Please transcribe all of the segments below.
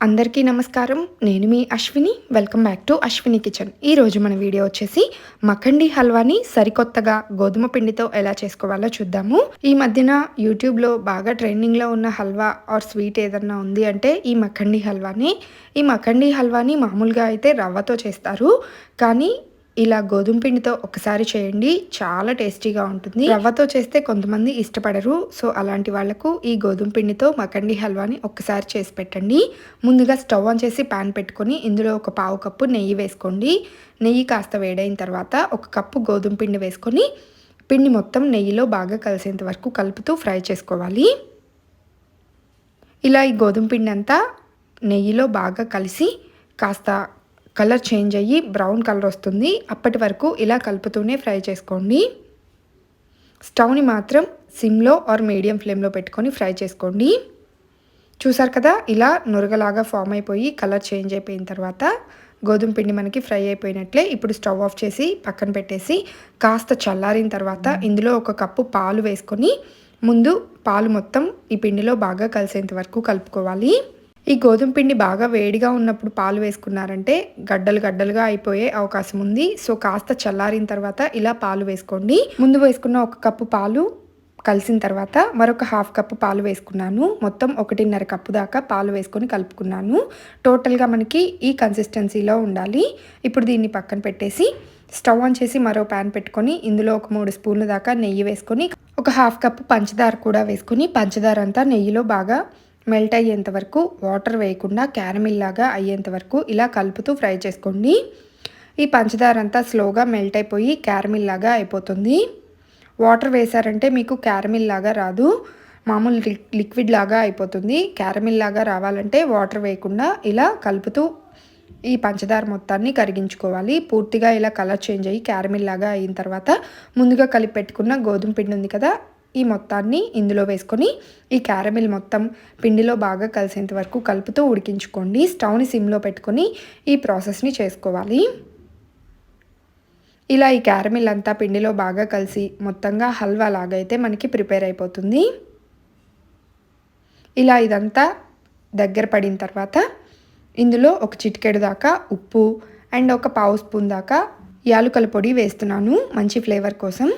అందరికీ నమస్కారం. నేను మీ Ashwini. Welcome back to Ashwini kitchen ఈరోజు మన వీడియో వచ్చేసి మఖండి హల్వాని సరికొత్తగా గోధుమ పిండితో ఎలా చేసుకోవాలో చూద్దాము. ఈ మధ్యన యూట్యూబ్లో బాగా ట్రెండింగ్లో ఉన్న హల్వా ఆర్ స్వీట్ ఏదన్నా ఉంది అంటే ఈ మఖండి హల్వాని. ఈ మఖండి హల్వాని మామూలుగా అయితే రవ్వతో చేస్తారు. కానీ ఇలా గోధుమ పిండితో ఒకసారి చేయండి. చాలా టేస్టీగా ఉంటుంది. రవ్వతో చేస్తే కొంతమంది ఇష్టపడరు. సో అలాంటి వాళ్ళకు ఈ గోధుమ పిండితో మకండి హల్వాని ఒక్కసారి చేసి పెట్టండి. ముందుగా స్టవ్ ఆన్ చేసి పాన్ పెట్టుకొని ఇందులో ఒక పావు కప్పు నెయ్యి వేసుకోండి. నెయ్యి కాస్త వేడైన తర్వాత ఒక కప్పు గోధుమ పిండి వేసుకొని పిండి మొత్తం నెయ్యిలో బాగా కలిసేంత వరకు కలుపుతూ ఫ్రై చేసుకోవాలి. ఇలా ఈ గోధుమ పిండి అంతా నెయ్యిలో బాగా కలిసి కాస్త కలర్ చేంజ్ అయ్యి బ్రౌన్ కలర్ వస్తుంది. అప్పటి వరకు ఇలా కలుపుతూనే ఫ్రై చేసుకోండి. స్టవ్ని మాత్రం సిమ్లో ఆర్ మీడియం ఫ్లేమ్లో పెట్టుకొని ఫ్రై చేసుకోండి. చూసారు కదా ఇలా నురగలాగా ఫామ్ అయిపోయి కలర్ చేంజ్ అయిపోయిన తర్వాత గోధుమ పిండి మనకి ఫ్రై అయిపోయినట్లే ఇప్పుడు స్టవ్ ఆఫ్ చేసి పక్కన పెట్టేసి కాస్త చల్లారిన తర్వాత ఇందులో ఒక కప్పు పాలు వేసుకొని ముందు పాలు మొత్తం ఈ పిండిలో బాగా కలిసేంత వరకు కలుపుకోవాలి. ఈ గోధుమ పిండి బాగా వేడిగా ఉన్నప్పుడు పాలు వేసుకున్నారంటే గడ్డలు గడ్డలుగా అయిపోయే అవకాశం ఉంది. సో కాస్త చల్లారిన తర్వాత ఇలా పాలు వేసుకోండి. ముందు వేసుకున్న ఒక కప్పు పాలు కలిసిన తర్వాత మరొక హాఫ్ కప్పు పాలు వేసుకున్నాను. మొత్తం ఒకటిన్నర కప్పు దాకా పాలు వేసుకొని కలుపుకున్నాను. టోటల్గా మనకి ఈ కన్సిస్టెన్సీలో ఉండాలి. ఇప్పుడు దీన్ని పక్కన పెట్టేసి స్టవ్ ఆన్ చేసి మరో ప్యాన్ పెట్టుకొని ఇందులో ఒక మూడు స్పూన్ల దాకా నెయ్యి వేసుకొని ఒక హాఫ్ కప్పు పంచదార కూడా వేసుకొని పంచదార అంతా నెయ్యిలో బాగా మెల్ట్ అయ్యేంత వరకు వాటర్ వేయకుండా క్యారమిల్ లాగా అయ్యేంత వరకు ఇలా కలుపుతూ ఫ్రై చేసుకోండి. ఈ పంచదార అంతా స్లోగా మెల్ట్ అయిపోయి క్యారమిల్ లాగా అయిపోతుంది. వాటర్ వేసారంటే మీకు క్యారమిల్ లాగా రాదు. మామూలు లిక్విడ్ లాగా అయిపోతుంది. క్యారమిల్ లాగా రావాలంటే వాటర్ వేయకుండా ఇలా కలుపుతూ ఈ పంచదార మొత్తాన్ని కరిగించుకోవాలి. పూర్తిగా ఇలా కలర్ చేంజ్ అయ్యి క్యారమిల్ లాగా అయిన తర్వాత ముందుగా కలిపి పెట్టుకున్న గోధుమ పిండి ఉంది కదా ఈ మొత్తాన్ని ఇందులో వేసుకొని ఈ క్యారమిల్ మొత్తం పిండిలో బాగా కలిసేంత వరకు కలుపుతూ ఉడికించుకోండి. స్టవ్ని సిమ్లో పెట్టుకొని ఈ ప్రాసెస్ని చేసుకోవాలి. ఇలా ఈ క్యారమిల్ అంతా పిండిలో బాగా కలిసి మొత్తంగా హల్వా లాగైతే మనకి ప్రిపేర్ అయిపోతుంది. ఇలా ఇదంతా దగ్గర పడిన తర్వాత ఇందులో ఒక చిటికెడు దాకా ఉప్పు అండ్ ఒక పావు స్పూన్ దాకా యాలుకల పొడి వేస్తున్నాను. మంచి ఫ్లేవర్ కోసం.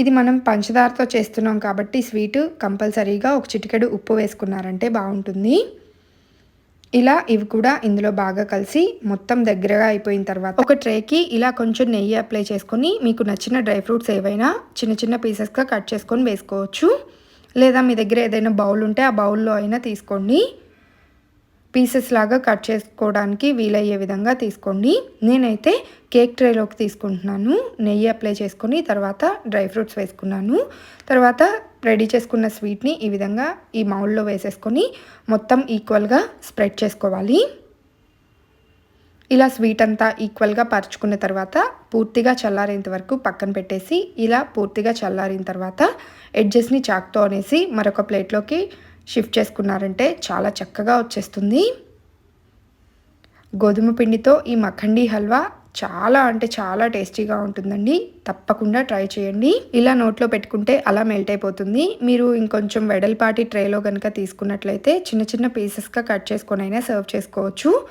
ఇది మనం పంచదారతో చేస్తున్నాం కాబట్టి స్వీట్ కంపల్సరీగా ఒక చిటికెడు ఉప్పు వేసుకున్నారంటే బాగుంటుంది. ఇలా ఇవి కూడా ఇందులో బాగా కలిసి మొత్తం దగ్గరగా అయిపోయిన తర్వాత ఒక ట్రేకి ఇలా కొంచెం నెయ్యి అప్లై చేసుకొని మీకు నచ్చిన డ్రై ఫ్రూట్స్ ఏవైనా చిన్న చిన్న పీసెస్గా కట్ చేసుకొని వేసుకోవచ్చు. లేదా మీ దగ్గర ఏదైనా బౌల్ ఉంటే ఆ బౌల్లో అయినా తీసుకోండి. పీసెస్ లాగా కట్ చేసుకోవడానికి వీలయ్యే విధంగా తీసుకోండి. నేనైతే కేక్ ట్రేలోకి తీసుకుంటున్నాను. నెయ్యి అప్లై చేసుకుని తర్వాత డ్రై ఫ్రూట్స్ వేసుకున్నాను. తర్వాత రెడీ చేసుకున్న స్వీట్ని ఈ విధంగా ఈ మౌల్లో వేసేసుకొని మొత్తం ఈక్వల్గా స్ప్రెడ్ చేసుకోవాలి. ఇలా స్వీట్ అంతా ఈక్వల్గా పరుచుకున్న తర్వాత పూర్తిగా చల్లారేంత వరకు పక్కన పెట్టేసి ఇలా పూర్తిగా చల్లారిన తర్వాత ఎడ్జెస్ని చాక్తో అనేసి మరొక ప్లేట్లోకి షిఫ్ట్ చేసుకున్నారంటే చాలా చక్కగా వచ్చేస్తుంది. గోధుమ పిండితో ఈ మఖండీ హల్వా చాలా అంటే చాలా టేస్టీగా ఉంటుందండి. తప్పకుండా ట్రై చేయండి. ఇలా నోట్లో పెట్టుకుంటే అలా మెల్ట్ అయిపోతుంది. మీరు ఇంకొంచెం వెడల్పాటి ట్రేలో కనుక తీసుకున్నట్లయితే చిన్న చిన్న పీసెస్గా కట్ చేసుకొని అయినా సర్వ్ చేసుకోవచ్చు.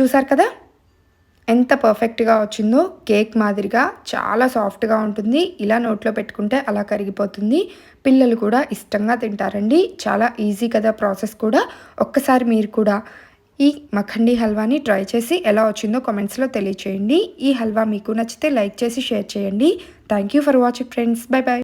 చూసారు కదా? ఎంత పర్ఫెక్ట్గా వచ్చిందో కేక్ మాదిరిగా చాలా సాఫ్ట్గా ఉంటుంది. ఇలా నోట్లో పెట్టుకుంటే అలా కరిగిపోతుంది. పిల్లలు కూడా ఇష్టంగా తింటారండి. చాలా ఈజీ కదా ప్రాసెస్ కూడా. ఒక్కసారి మీరు కూడా ఈ మఖండి హల్వాని ట్రై చేసి ఎలా వచ్చిందో కామెంట్స్లో తెలియచేయండి. ఈ హల్వా మీకు నచ్చితే లైక్ చేసి షేర్ చేయండి. Thank you for watching friends bye bye